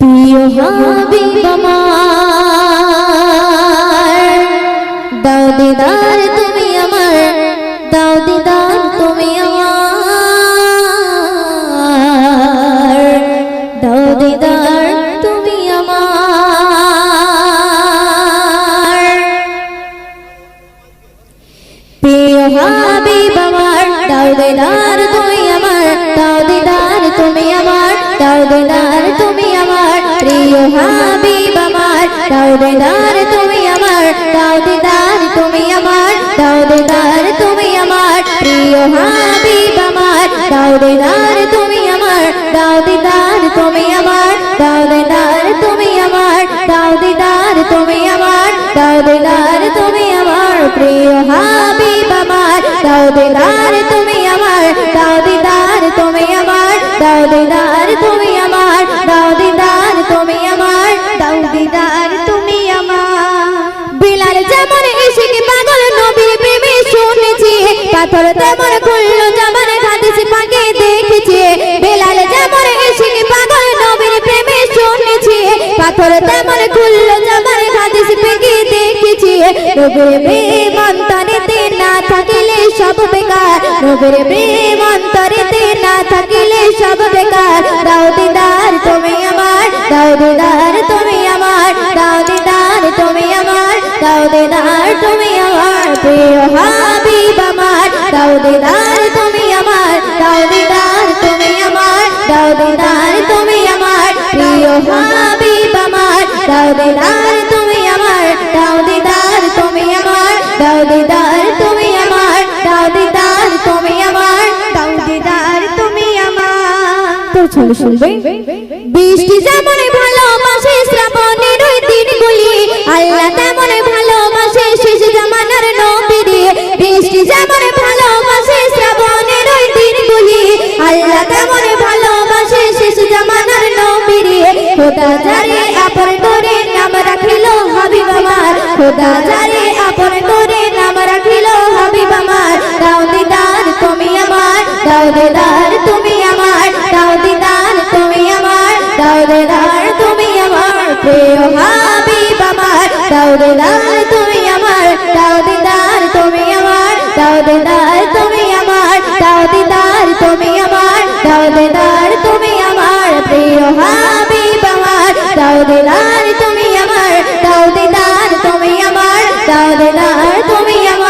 প্রিয় হাবিব আমার, দাও দিদার তুমি আমার, দাও দিদার তুমি আমার, দাও দিদার তুমি আমার। প্রিয় হাবিব দাও দিদার তুমি আমার, দাও দিদার তুমি আমার। দাও তুমি আমার প্রিয় হাবিব আমার। দাও তুমি আমার দাও দিদার, তুমি আমার দাও দিদার, তুমি আমার প্রিয় হাবিব আমার। দাও তুমি আমার দাও দিদার, তুমি আমার দাও তুমি আমার দাও দিদার, তুমি আমার দাও তুমি আমার প্রিয় হাবিব আমার। দাও তুমি দাও দিদার তুমি আমার, দাও দিদার তুমি আমার, দাও দিদার তুমি আমার। বিলাল যেমন পাগল নবীর প্রেমে শুনেছি, পাথর তেমন খুললো জামান পাকে দেখেছি। বিলাল যেমন পাগল নবীর প্রেমে শুনেছি, পাথর তেমন খুললো জামান দেখেছি। নবীর প্রেম অন্তরেতে না থাকিলে সব বেকার। নবীর প্রেম অন্তরেতে না থাকিলে দাও দিদার তুমি আমার দাও দিদার তুমি আমার দাও দিদার তুমি আমার। তোর ছবি শুনবে? বৃষ্টি যেমন ভালোবাসে শ্রাবণের ওই দিনগুলি, আল্লাহ তেমন ভালোবাসে শেষ জামানার নবীরে বৃষ্টি যেমন ভালোবাসে শ্রাবণের ওই দিনগুলি, আল্লাহ তেমন ভালোবাসে শেষ জামানার নবীরে খোদা যারে আপন করে নাম রাখিল হাবিব আমার, খোদা দাও দিদার তুমি আমার দাও দিদার তুমি আমার দাও দিদার তুমি আমার প্রিয় হাবিব আমার দাও দিদার তুমি আমার দাও দিদার তুমি আমার দাও দিদার তুমি আমার দাও দিদার তুমি আমার দাও দিদার তুমি আমার প্রিয় হাবিব আমার দাও দিদার তুমি আমার দাও দিদার তুমি আমার দাও দিদার তুমি আমার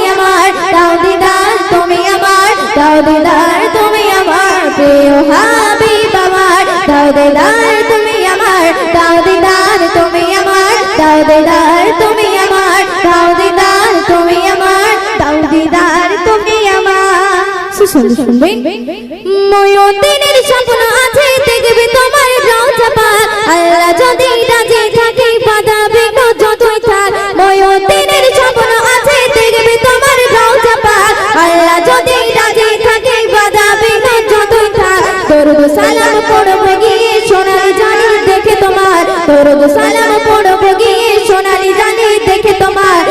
সুসন্ধ শুনবে। ময়ূরদিনের স্বপ্ন আছে, দেখবে তোমার রওজা পাক আল্লাহ যদি রাজি থাকে বাধা বিঘ্ন যতই থাক ময়ূরদিনের স্বপ্ন আছে, দেখবে তোমার রওজা পাক আল্লাহ যদি রাজি থাকে বাধা বিঘ্ন যতই থাক দরুদ সালাম পড়ব গিয়ে, সোনালি জানি দেখে তোমার। দরুদ সালাম পড়ব গিয়ে, সোনালি জানি দেখে তোমার।